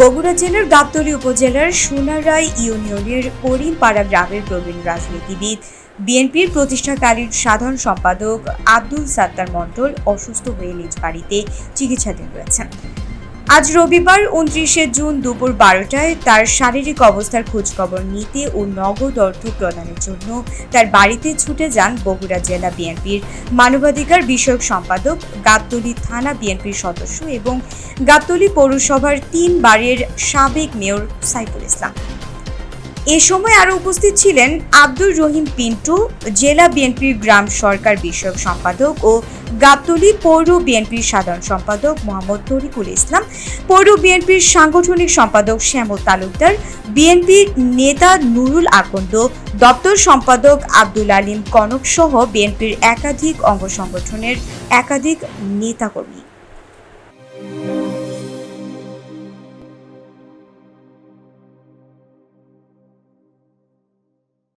বগুড়া জেলার গাবতলী উপজেলার সোনারায় ইউনিয়নের করিমপাড়া গ্রামের প্রবীণ রাজনীতিবিদ। বিএনপির প্রতিষ্ঠাকালীন সাধারণ সম্পাদক আব্দুল সাত্তার মণ্ডল অসুস্থ হয়ে নিজ বাড়িতে চিকিৎসাধীন রয়েছেন। আজ রবিবার উনত্রিশে জুন দুপুর বারোটায় তার শারীরিক অবস্থার খোঁজখবর নিতে ও নগদ অর্থ প্রদানের জন্য তার বাড়িতে ছুটে যান বগুড়া জেলা বিএনপির মানবাধিকার বিষয়ক সম্পাদক গাবতলী থানা বিএনপির সদস্য এবং গাবতলী পৌরসভার তিন বারের সাবেক মেয়র সাইফুল ইসলাম। এ সময় আরও উপস্থিত ছিলেন আব্দুর রহিম পিন্টু, জেলা বিএনপির গ্রাম সরকার বিষয়ক সম্পাদক ও গাবতলী পৌর বিএনপির সাধারণ সম্পাদক মোহাম্মদ তরিকুল ইসলাম, পৌর বিএনপির সাংগঠনিক সম্পাদক শ্যামল তালুকদার, বিএনপির নেতা নুরুল আকন্দ, দপ্তর সম্পাদক আব্দুল আলিম কনক সহ বিএনপির একাধিক অঙ্গ সংগঠনের একাধিক নেতাকর্মী।